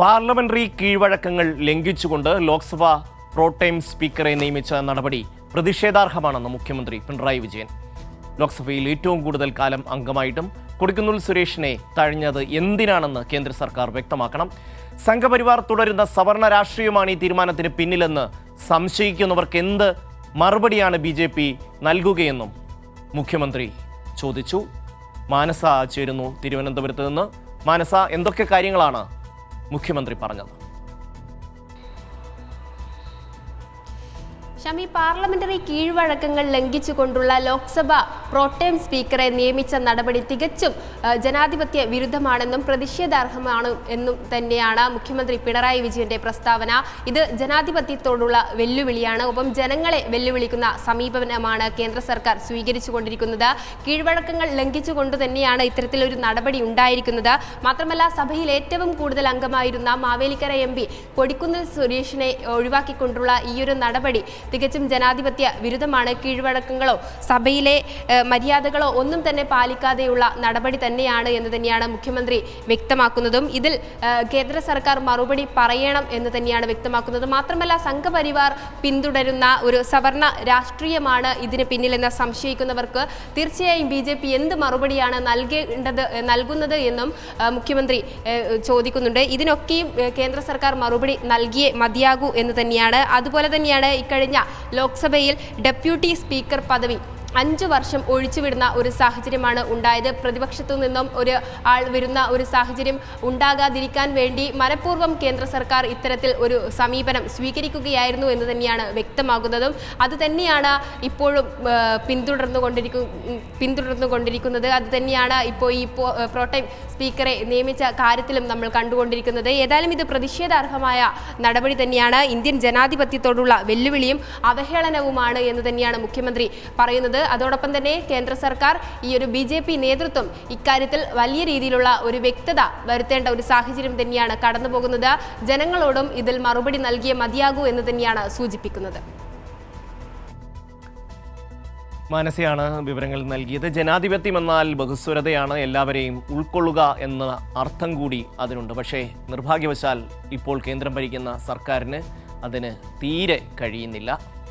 Parliamentary കീഴ്വഴക്കങ്ങൾ ലംഘിച്ചുകൊണ്ട് Lok Sabha pro tem സ്പീക്കറെ നിയമിച്ച നടപടി പ്രതിഷേധാർഹമാണെന്ന് മുഖ്യമന്ത്രി പിണറായി വിജയൻ. ലോക്സഭയിൽ ഏറ്റവും കൂടുതൽ കാലം അംഗമായിട്ടും കൊടിക്കുന്നിൽ സുരേഷിനെ തഴഞ്ഞത് എന്തിനാണെന്ന് കേന്ദ്ര സർക്കാർ വ്യക്തമാക്കണം. സംഘപരിവാർ തുടരുന്ന സവർണ രാഷ്ട്രീയമാണ് ഈ തീരുമാനത്തിന് പിന്നിലെന്ന് സംശയിക്കുന്നവർക്ക് എന്ത് മറുപടിയാണ് ബി ജെ പി നൽകുകയെന്നും മുഖ്യമന്ത്രി ചോദിച്ചു. മാനസ ചേരുന്നു തിരുവനന്തപുരത്ത് നിന്ന്. മാനസ എന്തൊക്കെ കാര്യങ്ങളാണ് മുഖ്യമന്ത്രി പറഞ്ഞത്. ഷമി പാർലമെന്ററി കീഴ്വഴക്കങ്ങൾ ലംഘിച്ചുകൊണ്ടുള്ള ലോക്സഭ പ്രോട്ടേം സ്പീക്കറെ നിയമിച്ച നടപടി തികച്ചും ജനാധിപത്യ വിരുദ്ധമാണെന്നും പ്രതിഷേധാർഹമാണ് എന്നും തന്നെയാണ് മുഖ്യമന്ത്രി പിണറായി വിജയന്റെ പ്രസ്താവന. ഇത് ജനാധിപത്യത്തോടുള്ള വെല്ലുവിളിയാണ്. ഒപ്പം ജനങ്ങളെ വെല്ലുവിളിക്കുന്ന സമീപനമാണ് കേന്ദ്ര സർക്കാർ സ്വീകരിച്ചുകൊണ്ടിരിക്കുന്നത്. കീഴ്വഴക്കങ്ങൾ ലംഘിച്ചുകൊണ്ട് തന്നെയാണ് ഇത്തരത്തിലൊരു നടപടി ഉണ്ടായിരിക്കുന്നത്. മാത്രമല്ല സഭയിൽ ഏറ്റവും കൂടുതൽ അംഗമായിരുന്ന മാവേലിക്കര എം പി കൊടിക്കുന്നിൽ സുരേഷിനെ ഒഴിവാക്കിക്കൊണ്ടുള്ള ഈയൊരു നടപടി തികച്ചും ജനാധിപത്യ വിരുദ്ധമാണ് കീഴ്വഴക്കങ്ങളോ സഭയിലെ മര്യാദകളോ ഒന്നും തന്നെ പാലിക്കാതെയുള്ള നടപടി തന്നെയാണ് എന്ന് തന്നെയാണ് മുഖ്യമന്ത്രി വ്യക്തമാക്കുന്നതും. ഇതിൽ കേന്ദ്ര സർക്കാർ മറുപടി പറയണം എന്ന് തന്നെയാണ് വ്യക്തമാക്കുന്നത്. മാത്രമല്ല സംഘപരിവാർ പിന്തുടരുന്ന ഒരു സവർണ രാഷ്ട്രീയമാണ് ഇതിന് പിന്നിലെന്ന് സംശയിക്കുന്നവർക്ക് തീർച്ചയായും ബി ജെ പി എന്ത് മറുപടിയാണ് നൽകേണ്ടത് നൽകുന്നത് എന്നും മുഖ്യമന്ത്രി ചോദിക്കുന്നുണ്ട്. ഇതിനൊക്കെയും കേന്ദ്ര സർക്കാർ മറുപടി നൽകിയേ മതിയാകൂ എന്ന് തന്നെയാണ്. അതുപോലെ തന്നെയാണ് ഇക്കഴിഞ്ഞ ലോക്സഭയിൽ ഡെപ്യൂട്ടി സ്പീക്കർ പദവി അഞ്ചു വർഷം ഒഴിച്ചുവിടുന്ന ഒരു സാഹചര്യമാണ് ഉണ്ടായത്. പ്രതിപക്ഷത്തു നിന്നും ഒരു ആൾ വരുന്ന ഒരു സാഹചര്യം ഉണ്ടാകാതിരിക്കാൻ വേണ്ടി മനഃപൂർവം കേന്ദ്ര സർക്കാർ ഇത്തരത്തിൽ ഒരു സമീപനം സ്വീകരിക്കുകയായിരുന്നു എന്ന് തന്നെയാണ് വ്യക്തമാകുന്നതും. അത് തന്നെയാണ് ഇപ്പോഴും പിന്തുടർന്നു കൊണ്ടിരിക്കും പിന്തുടർന്നു കൊണ്ടിരിക്കുന്നത്. അത് തന്നെയാണ് ഇപ്പോൾ ഈ പ്രോട്ടൈം സ്പീക്കറെ നിയമിച്ച കാര്യത്തിലും നമ്മൾ കണ്ടുകൊണ്ടിരിക്കുന്നത്. ഏതായാലും ഇത് പ്രതിഷേധാർഹമായ നടപടി തന്നെയാണ്. ഇന്ത്യൻ ജനാധിപത്യത്തോടുള്ള വെല്ലുവിളിയും അവഹേളനവുമാണ് എന്ന് തന്നെയാണ് മുഖ്യമന്ത്രി പറയുന്നത് അതോടൊപ്പം തന്നെ കേന്ദ്ര സർക്കാർ ഈ ഒരു ബി ജെ പി നേതൃത്വം ഇക്കാര്യത്തിൽ വലിയ രീതിയിലുള്ള ഒരു വ്യക്തത വരുത്തേണ്ട ഒരു സാഹചര്യം തന്നെയാണ് കടന്നു പോകുന്നത്. ജനങ്ങളോടും ഇതിൽ മറുപടി നൽകിയേ മതിയാകൂ എന്ന് തന്നെയാണ് സൂചിപ്പിക്കുന്നത്. മാനസയാണ് വിവരങ്ങൾ നൽകിയത്. ജനാധിപത്യം എന്നാൽ ബഹുസ്വരതയാണ് എല്ലാവരെയും ഉൾക്കൊള്ളുക എന്ന അർത്ഥം കൂടി അതിനുണ്ട്. പക്ഷേ നിർഭാഗ്യവശാൽ ഇപ്പോൾ കേന്ദ്രം ഭരിക്കുന്ന സർക്കാരിന് അതിന് തീരെ കഴിയുന്നില്ല.